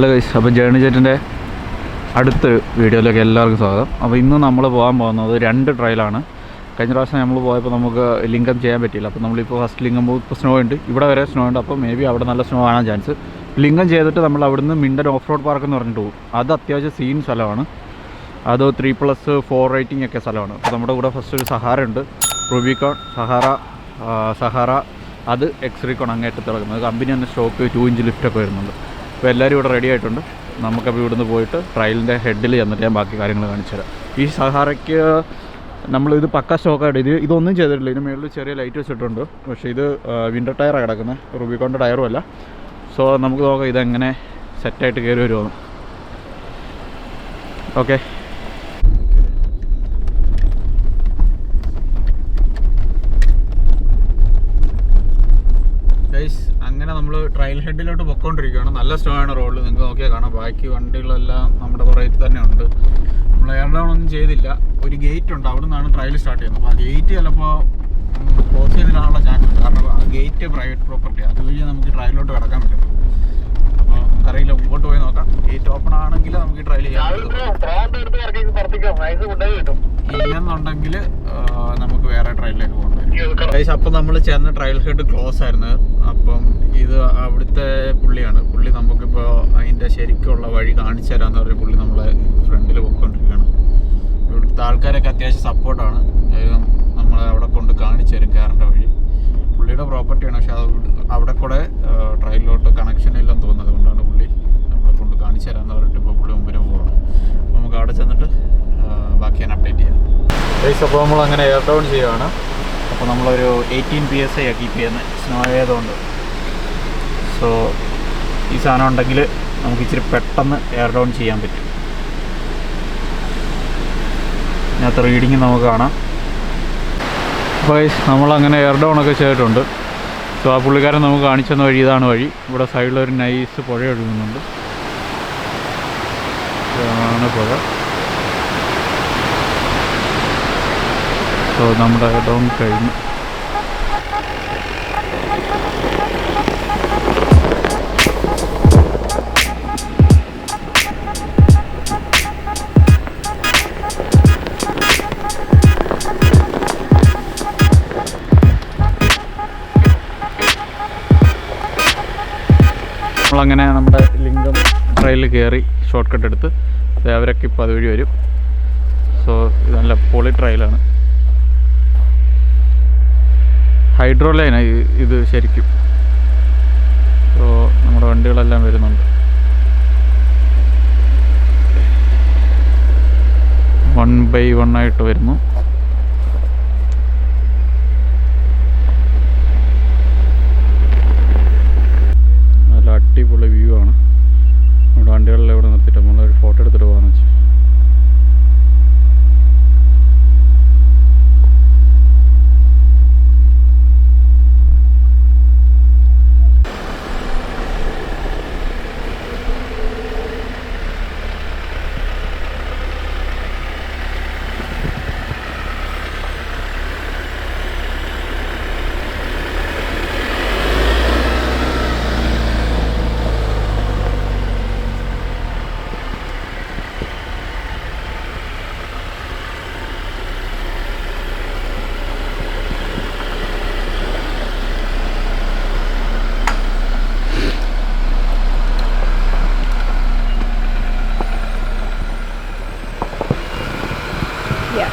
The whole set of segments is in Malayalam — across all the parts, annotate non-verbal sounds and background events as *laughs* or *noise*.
ഹലോ ഗൈസ് അപ്പോൾ ജേണി ജെറ്റിന്റെ അടുത്ത വീഡിയോയിലേക്ക് എല്ലാവർക്കും സ്വാഗതം. അപ്പോൾ ഇന്ന് നമ്മൾ പോകാൻ പോകുന്നത് രണ്ട് ട്രയലാണ് കഴിഞ്ഞ പ്രാവശ്യം നമ്മൾ പോയപ്പോൾ നമുക്ക് ലിങ്കം ചെയ്യാൻ പറ്റിയില്ല. അപ്പോൾ നമ്മളിപ്പോൾ ഫസ്റ്റ് ലിങ്കം പോകും. ഇപ്പോൾ സ്നോ ഉണ്ട്. ഇവിടെ വരെ സ്നോ ഉണ്ട്. അപ്പോൾ മേ ബി അവിടെ നല്ല സ്നോ കാണാൻ ചാൻസ് ലിങ്കം ചെയ്തിട്ട് നമ്മൾ അവിടുന്ന് മിണ്ടൻ ഓഫ് റോഡ് പാർക്ക് എന്ന് പറഞ്ഞിട്ട് പോകും. അത് അത്യാവശ്യം സീൻ സ്ഥലമാണ്. അത് ത്രീ പ്ലസ് ഫോർ റേറ്റിംഗ് ഒക്കെ സ്ഥലമാണ്. അപ്പോൾ നമ്മുടെ കൂടെ ഫസ്റ്റ് ഒരു സഹാര ഉണ്ട്. Rubicon Sahara Sahara. അത് എക്സ്റീക്കോൺ അങ്ങേറ്റത്ത് കിടക്കുന്നത് കമ്പനി തന്നെ സ്റ്റോക്ക് ടു ഇഞ്ച് ലിഫ്റ്റൊക്കെ വരുന്നുണ്ട്. അപ്പോൾ എല്ലാവരും ഇവിടെ റെഡി ആയിട്ടുണ്ട്. നമുക്കപ്പോൾ ഇവിടുന്ന് പോയിട്ട് ട്രയലിന്റെ ഹെഡിൽ ചെന്നിട്ട് ഞാൻ ബാക്കി കാര്യങ്ങൾ കാണിച്ചു തരാം. ഈ സഹാറയ്ക്ക് നമ്മളിത് പക്ക സ്റ്റോക്കായിട്ട് ഇത് ഇതൊന്നും ചെയ്തിട്ടില്ല. ഇതിന് മുകളിൽ ചെറിയ ലൈറ്റ് വെച്ചിട്ടുണ്ട് പക്ഷേ ഇത് വിന്റർ ടയറാണ് കിടക്കുന്നത്. റുബിക്കോണിന്റെ ടയറും അല്ല. സോ നമുക്ക് നോക്കാം ഇതെങ്ങനെ സെറ്റായിട്ട് കയറി വരുമോ ഓക്കെ ഗൈസ് അങ്ങനെ നമ്മൾ ട്രയൽ ഹെഡിലോട്ട് പൊക്കോണ്ടിരിക്കുകയാണ്. നല്ല സ്നോ ആണ് റോഡിൽ നിങ്ങൾക്ക് നോക്കിയാൽ കാണാം. ബാക്കി വണ്ടികളെല്ലാം നമ്മുടെ പുറകിൽ തന്നെ ഉണ്ട്. നമ്മൾ എയർഡൗണൊന്നും ഒന്നും ചെയ്തില്ല. ഒരു ഗേറ്റ് ഉണ്ട്. അവിടെ നിന്നാണ് ട്രയൽ സ്റ്റാർട്ട് ചെയ്യുന്നത്. അപ്പോൾ ആ ഗേറ്റ് ചിലപ്പോൾ ക്ലോസ് ചെയ്തിടാനുള്ള ചാൻസ് ഉണ്ട്. കാരണം ആ ഗേറ്റ് പ്രൈവറ്റ് പ്രോപ്പർട്ടി അതുവഴി നമുക്ക് ട്രയലിലോട്ട് കിടക്കാൻ പറ്റും. അപ്പോൾ നമുക്കറിയില്ല. മുമ്പോട്ട് പോയി നോക്കാം. ഗേറ്റ് ഓപ്പൺ ആണെങ്കിൽ നമുക്ക് ട്രയൽ ചെയ്യാം ഇല്ലെന്നുണ്ടെങ്കിൽ നമുക്ക് വേറെ ട്രയലിലേക്ക് പോകണം. അപ്പം നമ്മൾ ചെന്ന ട്രയൽ ഹെഡ് ക്ലോസ് ആയിരുന്നു. അപ്പം ഇത് അവിടുത്തെ പുള്ളിയാണ്. പുള്ളി നമുക്കിപ്പോൾ അതിന്റെ ശരിക്കുള്ള വഴി കാണിച്ചു തരാമെന്ന് പറഞ്ഞ പുള്ളി നമ്മളെ ഫ്രണ്ടിൽ പോയിക്കൊണ്ടിരിക്കുകയാണ്. ഇവിടുത്തെ ആൾക്കാരൊക്കെ അത്യാവശ്യം സപ്പോർട്ടാണ് നമ്മളെ അവിടെ കൊണ്ട് കാണിച്ചു തരും കാറിന്റെ വഴി. പുള്ളിയുടെ പ്രോപ്പർട്ടിയാണ് പക്ഷെ അത് അവിടെ കൂടെ ട്രയലിലോട്ട് കണക്ഷൻ ഇല്ലെന്ന് തോന്നുന്നത് അതുകൊണ്ടാണ് പുള്ളി നമ്മളെ കൊണ്ട് കാണിച്ചു തരാമെന്ന് പറഞ്ഞിട്ട് ഇപ്പോൾ പുള്ളി മുമ്പിന് പോകണം നമുക്ക് അവിടെ ചെന്നിട്ട് ബാക്കി ഞാൻ അപ്ഡേറ്റ് ചെയ്യാം. അപ്പോൾ നമ്മൾ അങ്ങനെ എയർ ഡൗൺ ചെയ്യുകയാണ് അപ്പോൾ നമ്മളൊരു എയ്റ്റീൻ പി എസ് ഐ ആക്കി കീപ്പ് ചെയ്യുന്നത് സ്നോ ആയതുകൊണ്ട് സോ ഈ സാധനം ഉണ്ടെങ്കിൽ നമുക്ക് ഇച്ചിരി പെട്ടെന്ന് എയർ ഡൗൺ ചെയ്യാൻ പറ്റും. ഇതിനകത്ത് റീഡിങ് നമുക്ക് കാണാം. അപ്പോൾ നമ്മളങ്ങനെ എയർ ഡൗൺ ഒക്കെ ചെയ്തിട്ടുണ്ട്. സോ ആ പുള്ളിക്കാരൻ നമുക്ക് കാണിച്ചു തന്ന വഴി ഇതാണ് വഴി. ഇവിടെ സൈഡിലൊരു നൈസ് പുഴ ഒഴുകുന്നുണ്ട്. ആണ് പുഴ. സോ നമ്മുടെ ഡോൺ കഴിഞ്ഞു. നമ്മളങ്ങനെ നമ്മുടെ ലിംഗം ട്രെയിലിൽ കയറി ഷോർട്ട് കട്ട് എടുത്ത് അവരൊക്കെ ഇപ്പോൾ അതുവഴി വരും. സോ ഇത് നല്ല പൊളി ട്രയലാണ്. ഹൈഡ്രോ ലൈനാണ് ഇത് ശരിക്കും. സോ നമ്മുടെ വണ്ടികളെല്ലാം വരുന്നുണ്ട്. വൺ ബൈ വൺ ആയിട്ട് വരുന്നു നല്ല അടിപൊളി വ്യൂ ആണ് നമ്മുടെ വണ്ടികളിൽ ഇവിടെ നിർത്തിയിട്ട് നമ്മളൊരു ഫോട്ടോ എടുത്തിട്ട് പോകാമെന്ന് വെച്ചു Yeah.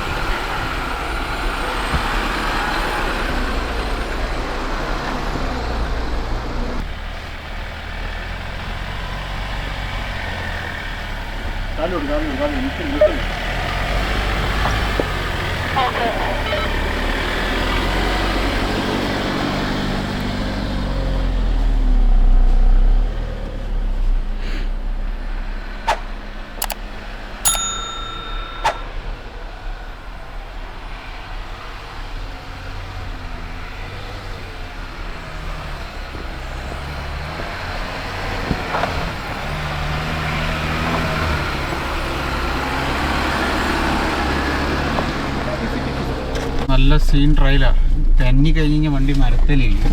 നല്ല സീൻ ട്രയലാണ് തെന്നി കഴിഞ്ഞ വണ്ടി മരത്തിലില്ല.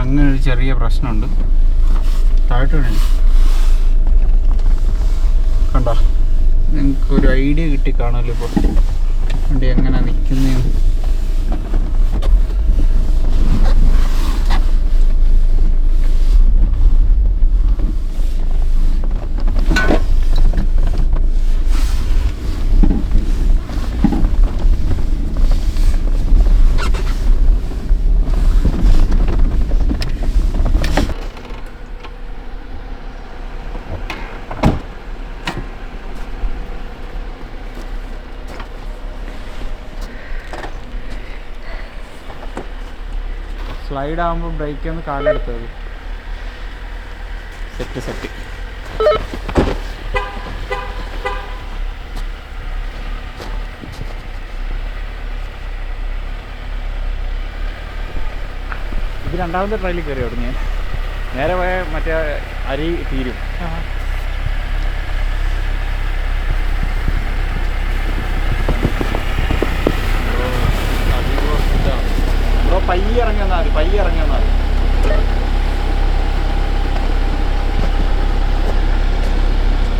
അങ്ങനെ ഒരു ചെറിയ പ്രശ്നമുണ്ട്. വേണേ കണ്ട? നിങ്ങൾക്ക് ഒരു ഐഡിയ കിട്ടി കാണുമല്ലോ ഇപ്പോൾ. വണ്ടി എങ്ങനെ നിൽക്കുന്നതെന്ന് സ്ലൈഡ് ആകുമ്പോൾ ബ്രേക്ക് ഒന്ന് കാലെടുത്തത് സെറ്റ് സെറ്റ് ഇത് രണ്ടാമത്തെ ട്രയലിൽ കയറി അവിടെ ഞാൻ. നേരെ പോയ മറ്റേ അരി തീരും ബ്രോ പയ്യെ ഇറങ്ങി വന്നാൽ മതി പയ്യെ ഇറങ്ങി വന്നാൽ മതി.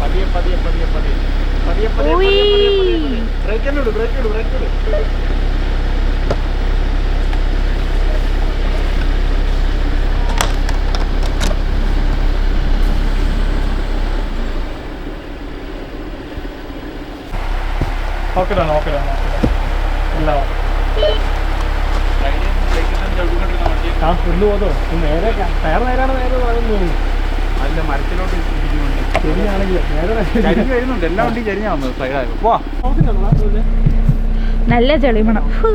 പതിയെ പതിയെ പതിയെ പതിയെ. പതിയെ പതിയെ ബ്രേക്ക് ഇടൂ ബ്രേക്ക് ഇടൂ ബ്രേക്ക് ഇടൂ. ഓക്കെ ഓക്കെടാണ് ഇല്ല. ആ ഒന്ന് പോതോ നേരെ ടയർ നേരാണ് നേരെ പറയുന്നു അല്ല മരത്തിലോട്ട് ശരിയാണെങ്കിൽ നേരെ വരുന്നുണ്ട് എല്ലാ വണ്ടിയും ചരിഞ്ഞാ വന്നത് സൈഡായി പോവാ നല്ല ചെളിമണം ഫു.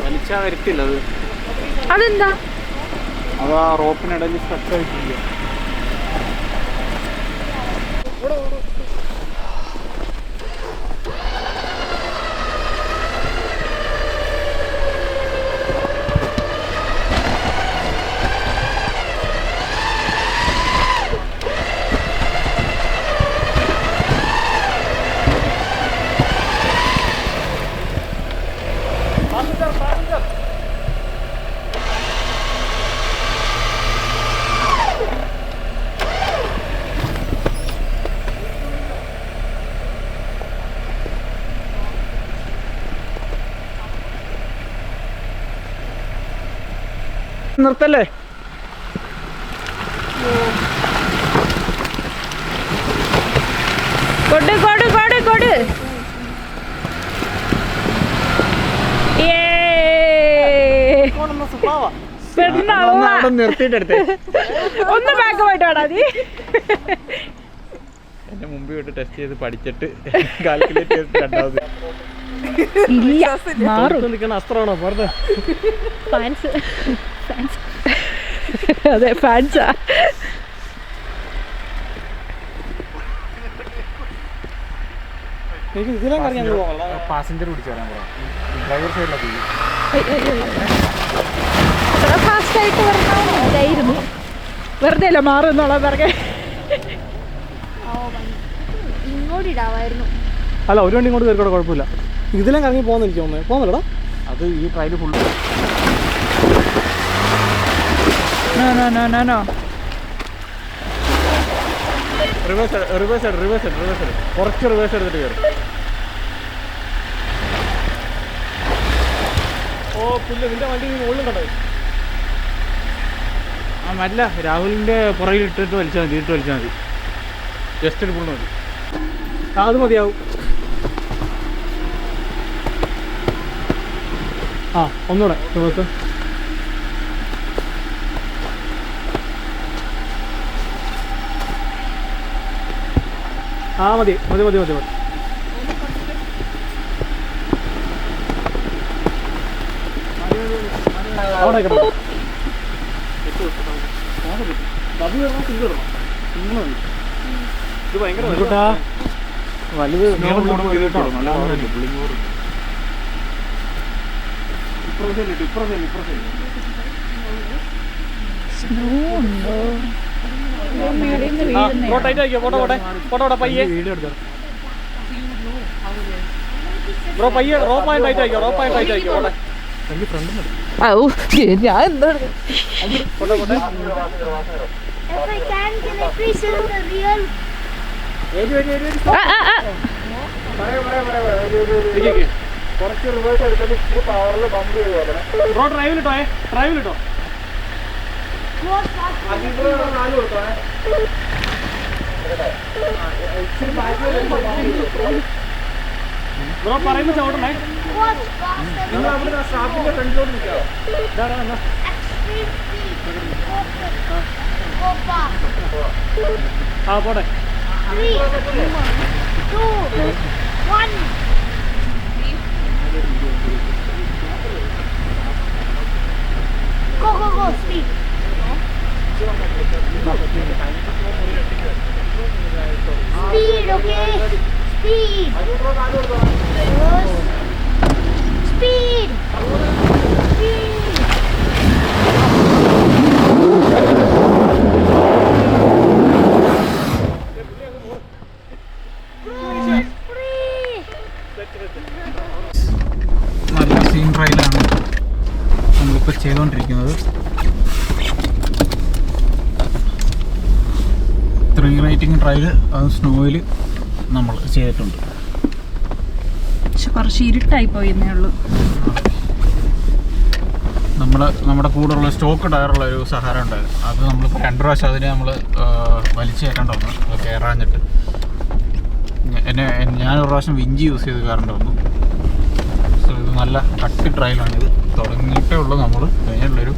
വലിച്ചാ വരുത്തില്ല അത്. അതെന്താ? അത് ആ റോപ്പിനിടയിൽ സ്ട്രക്ക് ആയിട്ടില്ല നിർത്തല്ലേ? കൊട് കൊട് കൊട് കൊട്. ഒന്ന് ബാക്ക് പോയിട്ട് വേടാ നീ. എന്റെ മുമ്പിൽ വിട്ട് ടെസ്റ്റ് ചെയ്ത് പഠിച്ചിട്ട് കാൽക്കുലേറ്റ് ചെയ്തിട്ട് രണ്ടാമത്. ഇല്ല. മാറും. നിൽക്കുന്ന അസ്ത്രമാണോ വെറുതെ? ഫാൻസ് ഫാൻസ് അതെ ഫാൻസാ പാസഞ്ചർ പിടിച്ചു വരാൻ ഡ്രൈവർ വെറുതെ അല്ല മാറുന്നുള്ള പറഞ്ഞ അല്ല ഒരു വണ്ടി കൊണ്ട് കയറിക്കോടെ കുഴപ്പമില്ല. ഇതിലും കറങ്ങി പോകുന്ന എനിക്ക് തോന്നുന്നത് പോകുന്നില്ലടാ അത് ഈ trail full no no, no, no, no. Reverse reverse reverse reverse കുറച്ച് റിവേഴ്സ് എടുത്തിട്ട് കയറും ഓ പുല്ല് നിന്റെ വണ്ടി നീ മുകളിലും കണ്ടത് ആ അല്ല രാഹുലിന്റെ പുറകിൽ ഇട്ടിട്ട് വലിച്ചാൽ മതി ഇട്ട് വലിച്ചാൽ മതി. ജസ്റ്റ് ഒരു പുള്ളി മതി. അത് മതിയാവും. ആ ഒന്നുകൂടെ റിവേഴ്സ് ആ മതി മതി മതി മതി മതി അവിടെ കിടന്നു ഇത് ഭയങ്കര വലുതാ സ്നോ ഉണ്ടോ ഫോട്ടോ ആയിട്ട് ഫോട്ടോ ഫോട്ടോ പോട്ടെ പയ്യെ. ബ്രോ പയ്യെ റോപ്പ് ആയിട്ട് ആയിട്ട് അയക്കോ റോപ്പ് ആയിട്ട് ആയിട്ട് ഔ, ഞാൻ ആ. കുറച്ച് റിവേഴ്സ് എടുത്തിട്ട് പവറിൽ പമ്പ് ചെയ്ത് ബ്രോ ഡ്രൈവിലിട്ടോ ഡ്രൈവിലിട്ടോ fast? നാല് കൊടുത്തോ ബ്രോ What faster? നിങ്ങൾ അവിടെ സ്റ്റാഫിന്റെ ഫ്രണ്ടിലോട്ട് fast. ആ പോട്ടെ. Go, go, go, speed. Speed, okay? Speed. Speed. Speed. നല്ല സീൻ ട്രയലാണ് നമ്മളിപ്പോൾ ചെയ്തുകൊണ്ടിരിക്കുന്നത് ത്രീ റേറ്റിംഗ് ട്രയൽ അത് സ്നോയിൽ നമ്മൾ ചെയ്തിട്ടുണ്ട് പക്ഷെ കുറച്ച് ഇരുട്ടായി പോയെന്നേ ഉള്ളൂ നമ്മുടെ നമ്മുടെ കൂടെയുള്ള സ്റ്റോക്ക് ടയറുള്ള ഒരു സഹാരം ഉണ്ടായിരുന്നു അത് നമ്മൾ രണ്ട് പ്രാവശ്യം അതിനെ നമ്മൾ വലിച്ചു കയറേണ്ട വന്നു അത് കയറാഞ്ഞിട്ട് എന്നെ ഞാൻ ഒരു പ്രാവശ്യം വിഞ്ചി യൂസ് ചെയ്ത് കയറേണ്ട വന്നു സോ ഇത് നല്ല കട്ടി ട്രയലാണ് ഇത് തുടങ്ങിയിട്ടേ ഉള്ളൂ നമ്മൾ കഴിഞ്ഞുള്ളൊരു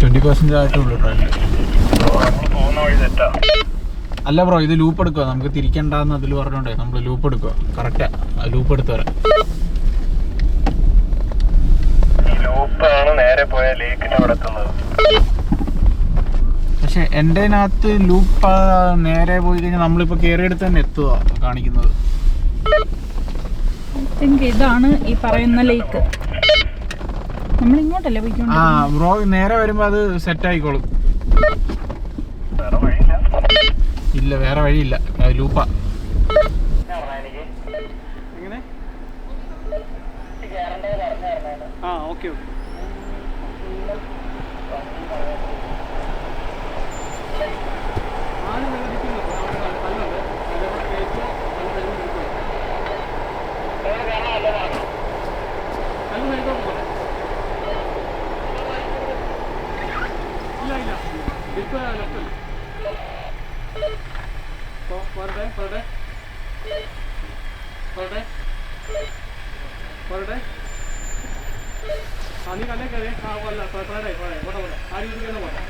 ട്വന്റി പെർസെന്റേജ് പോകുന്ന വഴി ട്രയൽ അല്ല ബ്രോ ഇത് ലൂപ്പ് എടുക്കുക നമുക്ക് തിരിക്കണ്ടെന്ന് അതിൽ പറഞ്ഞോണ്ടേ. നമ്മൾ ലൂപ്പ് എടുക്കുക കറക്റ്റാ ലൂപ്പ് എടുത്ത് വരാം. ലൂപ്പാണ് നേരെ പോയ ലേക്കിന്റെ അവിടെ എത്തുന്നത്. പക്ഷെ എന്റെ അതിനകത്ത് ലൂപ്പ് നേരെ പോയി കഴിഞ്ഞാൽ നമ്മളിപ്പോൾ കയറിയെടുത്ത് തന്നെ എത്തുക കാണിക്കുന്നത്. ഇതാണ് ഈ പറയുന്ന ലേക്ക് നമ്മൾ ഇങ്ങോട്ടല്ലേ ആ ബ്രോ നേരെ വരുമ്പോൾ അത് സെറ്റ് ആയിക്കോളും. ഇല്ല വേറെ വഴിയില്ല. ലൂപ്പ. ആ ഓക്കെ ഓക്കെ ആരും വെള്ളത്തിക്കുന്നില്ല. അവിടെ കല്ലുണ്ട്. അതേപോലെ കയറ്റി നല്ല വെള്ളം എടുക്കുക. കല്ല് മേലോട്ട് പോട്ടെ. ഇല്ല ഇല്ല ഡിപ്പ് ലെഫ്റ്റ് അല്ലേ പോ- പോരട്ടെ പോരട്ടെ പോരട്ടെ പോരട്ടെ ആ നീ കല്ലേ കയറി ആ അല്ല പോരട്ടെ പോരെ പോട്ടെ പോട്ടെ ആ രീതിക്ക് തന്നെ പോട്ടെ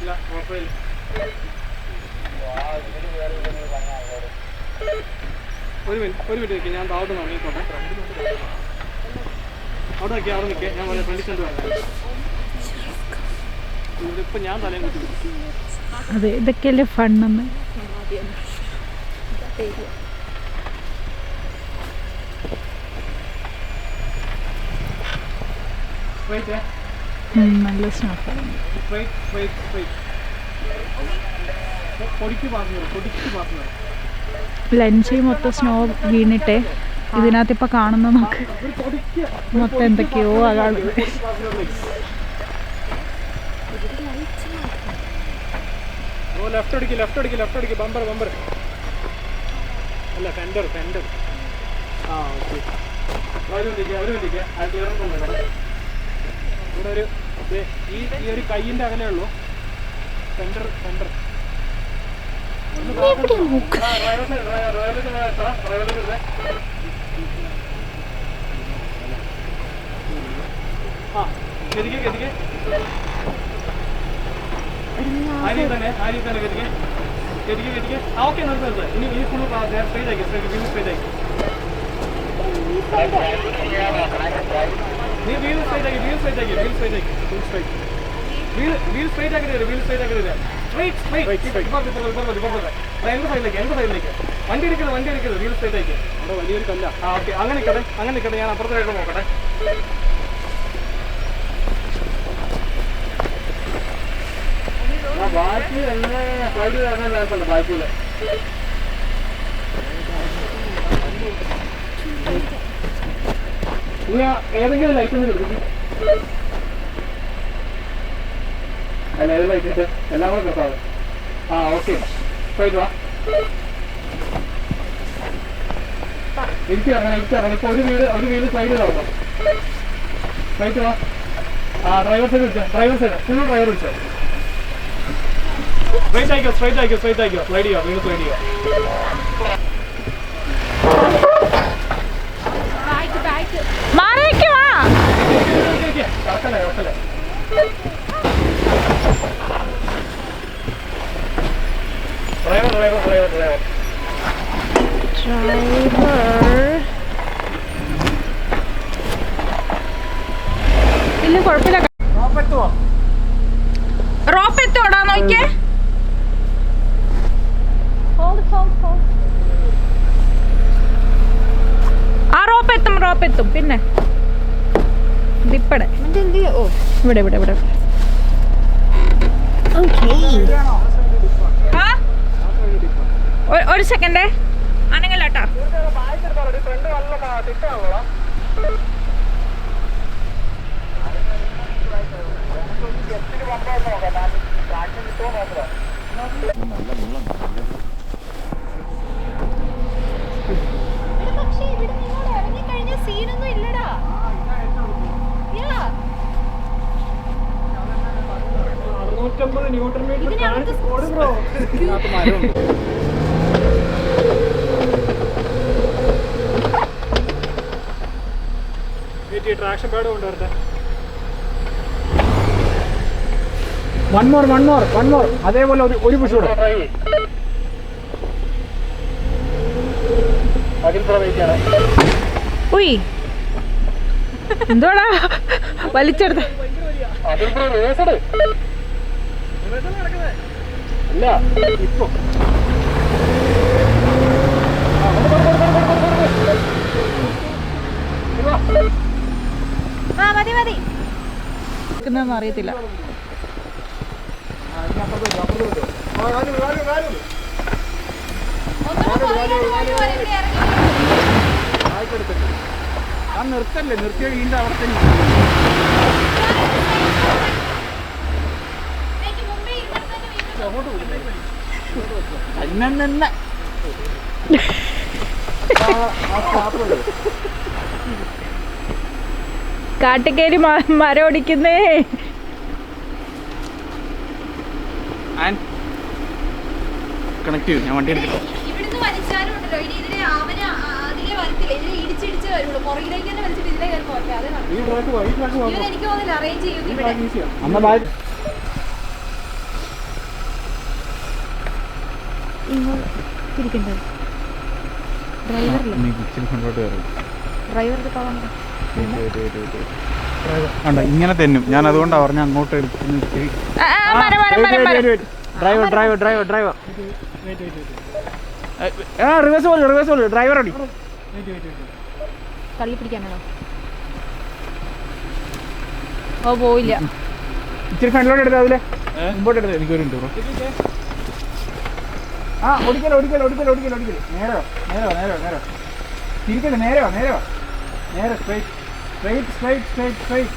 ഇല്ല കുഴപ്പമില്ല ഒരു മിനിറ്റ് ഒരു മിനിറ്റ് നിൽക്കുക ഞാൻ താഴോട്ട് നോക്കിക്കോട്ടെ അവിടെ നിൽക്കുക അവിടെ നിൽക്കുക ഞാൻ പറയാം ഫ്രണ്ടിൽ കണ്ടു ഇതിപ്പോൾ ഞാൻ തലയും കുത്തി. അതെ ഇതൊക്കെയല്ലേ ഫണ്ണെന്ന് eh? നല്ല. പൊ- പൊടിക്ക് ചെയ്യണം പൊടിക്ക് ചെയ്യണം ലഞ്ച് മൊത്തം സ്നോ വീണിട്ടെ. ഇതിനകത്ത് ഇപ്പൊ കാണുന്ന നമുക്ക് മൊത്തം എന്തൊക്കെയോ ഈ ഈ ഒരു കയ്യിന്റെ അകലേ ഉള്ളൂ. ഫെൻഡർ ഫെൻഡർ ആ ഗതിക്ക് ഗതിക്ക് ആ രീതി തന്നെ ആ രീതി തന്നെ ഗതിക്ക് ഗതിക്ക് ഗതിക്ക് വീണ്ടും എടുക്കരുത് വണ്ടി എടുക്കരുത്. റിയൽ അവിടെ വലിയൊരു കല്ല. ആ ഓക്കെ അങ്ങനെ നിൽക്കട്ടെ അങ്ങനെ നിൽക്കട്ടെ ഞാൻ അപ്പുറത്തേക്ക് നോക്കട്ടെ. ബാക്കി സൈഡ് ഇനി ഏതെങ്കിലും ലൈസൻസ് എടുക്കും. അല്ല എല്ലാം ലൈസൻസ് എല്ലാം കൂടെ കിട്ടാതെ ആ ഓക്കെ. പോയിട്ട് വാ. എനിക്ക് ഇറങ്ങണം എനിക്ക് ഇറങ്ങണം ഇപ്പൊ ഒരു വീട് ഒരു വീട് സൈഡ് നോക്കാം പോയിട്ട് വാ. ആ ഡ്രൈവർ സൈഡ് വിളിച്ചോ? ഡ്രൈവർ സൈഡ് ഫുൾ ഡ്രൈവർ വിളിച്ചോ? സ്ട്രൈറ്റ് ആയിക്കോ സ്ട്രൈറ്റ് ആയിക്കോ സ്ട്രൈറ്റ് ആയിക്കോ. സ്ലൈഡ് ചെയ്യോ വീട് സ്ലൈഡ് ചെയ്യോ. മാറിയേക്ക് വാ. കറക്കല്ലേ കറക്കല്ലേ. Driver driver driver driver driver ഇല്ല കുഴപ്പമില്ല. റോപ്പ് എത്തോടാ നോക്കിയേ. ആ റോപ്പ് എത്തും റോപ്പ് എത്തും പിന്നെ ഇവിടെ ഇവിടെ ഇവിടെ. ആ? ഒ- ഒരു സെക്കൻഡേ ആണെങ്കിലാട്ടാ ഫ്രണ്ട് നല്ല തിട്ടാണല്ലോ പക്ഷേ ഇവിടെ നിന്നോട് ഇറങ്ങിക്കഴിഞ്ഞ സീനൊന്നും ഇല്ലടാ സെക്കൻഡേ അനങ്ങലോട്ടാ. ന്യൂട്ടൺ മീറ്റർ *laughs* അവിടുത്തെ traction pad കൊണ്ടുവരട്ടെ one more one more one more അതേപോലെ ഒരു ഒരു പുഷ് കൂടെ. ഉയ്. എന്തോടാ? വലിച്ചെടുത്ത്. ഇപ്പൊ. ആ മതി മതി ന്ന് അറിയത്തില്ല നിർത്തല്ലേ നിർത്തിയ വീണ്ടും അവിടെ തന്നെ തന്നെ ആ തന്നെ കാട്ടുകേരി മരം ഓടിക്കുന്നേ. കണക്ട് ചെയ്തു ഞാൻ വണ്ടി ഉണ്ടല്ലോ കണ്ടോ ഇങ്ങനെ തെന്നും. ഞാൻ അതുകൊണ്ടാണ് പറഞ്ഞ അങ്ങോട്ട് എടുത്ത് ഇച്ചിരി മരം മരം മരം മരം ഡ്രൈവർ ഡ്രൈവർ ഡ്രൈവർ ഡ്രൈവർ ആ റിവേഴ്സ് പോലെ റിവേഴ്സ് പോലെ. ഡ്രൈവർ അടി. തള്ളി പിടിക്കാനാണോ ഓ പോയില്ല. ഇച്ചിരി ഫ്രണ്ടിലോട്ട് എടുത്താൽ അതിലെ. മുമ്പോട്ട് എടുത്ത്. എനിക്കൊരു ഉണ്ട് ആ ഓടിക്കല ഓടിക്കല ഓടിക്കല ഓടിക്കല ഓടിക്കല. നേരോ നേരോ നേരോ നേരോ തിരിക്കൽ നേരോ നേരോ നേരെ straight straight straight straight straight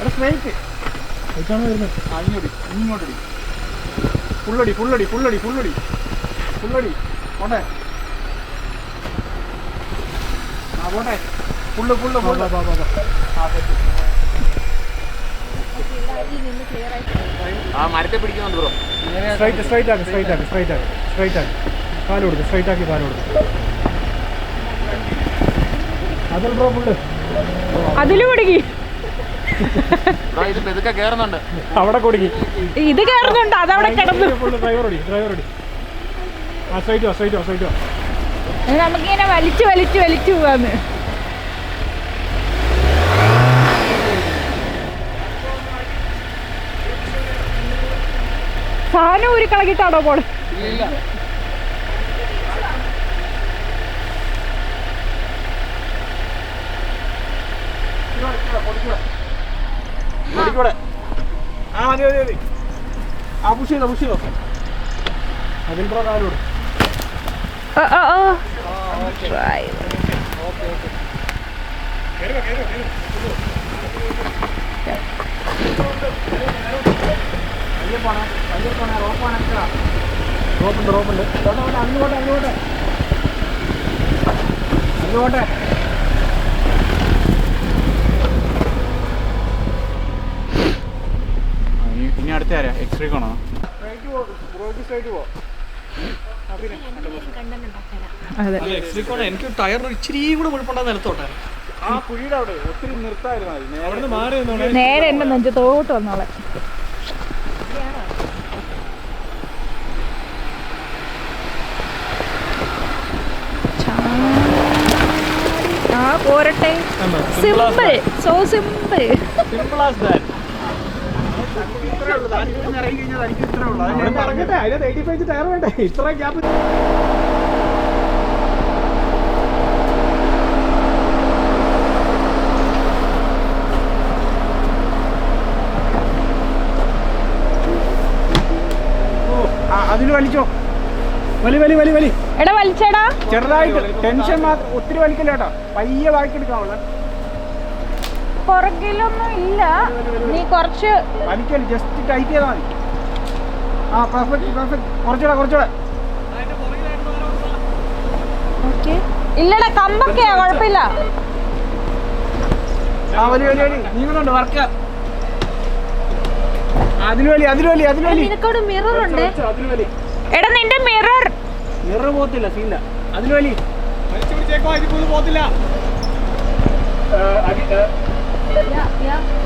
എടാ സ്ട്രൈറ്റ് ആ ഇങ്ങോട്ട് ഇങ്ങോട്ടടി ഫുള്ളടി ഫുള്ളടി ഫുള്ളടി ഫുള്ളടി ഫുള്ളടി പോട്ടെ. ആ പോട്ടെ. ഫുള്ള് ഫുള്ള് ഫുള്ള് ആ സെറ്റ് ആ മരത്തെ പിടിക്കുന്നുണ്ട് ബ്രോ. സ്ട്രൈറ്റ് സ്ട്രൈറ്റ് ആക്കി സ്ട്രൈറ്റ് ആക്കി സ്ട്രൈറ്റ് ആക്കി. സ്ട്രൈറ്റ് ആക്കി. കാൽ കൊടുക്ക് സ്ട്രൈറ്റ് ആക്കി കാൽ കൊടുക്ക്. അതിൽ കുടുങ്ങി. അവിടെ കൊടുക്കി ഇത് കേറുന്നുണ്ട് അതവിടെ കിടന്നു. നമുക്കിങ്ങനെ വലിച്ചു വലിച്ചു വലിച്ചു പോവാന്ന്. സാധനം ഒരു കളകിട്ടാണോ പോൾ ഓടിക്കൂടെ ആ മതി മതി മതി. ആ പുഷ് ചെയ്തോ പുഷ് ചെയ്തോ. അതിൽ പ്രോ കാലോട് ഓ ഓ ഓ റോപ്പുണ്ട് റോപ്പുണ്ട്. അങ്ങോട്ടെ അങ്ങോട്ടെ. അങ്ങോട്ടെ ഇനി അടുത്ത ആരാ? എക്സ്ട്രീ ആണോ? അതെ. എനിക്ക് ടയറിന് ഇച്ചിരി കൂടെ മുഴുപ്പുണ്ടാ നിലത്തോട്ടെ ആ കുഴിയുടെ അവിടെ ഒത്തിരി നിർത്തായിരുന്നു അവിടുന്ന് മാറി നേരെ എന്റെ നെഞ്ചത്തോട്ട് വന്നോളെ. ആ പോരട്ടെ. Simple so simple simple as that five tyre വേണ്ടേ? ഇത്ര ഗ്യാപ്പ് അതിന് വലിച്ചോ. വലി വലി വലി വലി. എടാ വലിച്ചേടാ. ചെറുതായിട്ട്. ടെൻഷൻ മാത്രം ഒത്തിരി വലിക്കില്ല കേട്ടോ പയ്യെ വായിക്കെടുക്കാവുള്ള പുറകിലൊന്നും ഇല്ല. നീ കുറച്ച് ജസ്റ്റ് ടൈറ്റ് ചെയ്താൽ മതി. ആ പെർഫെക്റ്റ് പെർഫെക്റ്റ് കുറച്ചുകൂടെ കുറച്ചുകൂടെ ഓക്കെ. ഇല്ലടാ കമ്പൊക്കെയാ കുഴപ്പമില്ല. ആ നീങ്ങുന്നുണ്ട് വർക്ക് അതിന് വലി അതിന് വലി അതിന് വലി നിനക്കവിടെ മിറർ ഉണ്ട്? എടാ നിന്റെ മിറർ മിറർ പോത്തില്ല സീല അതിന് വലി വലിച്ചു പിടിച്ചേക്കോ അതിന് പോകത്തില്ല. Yeah, yeah.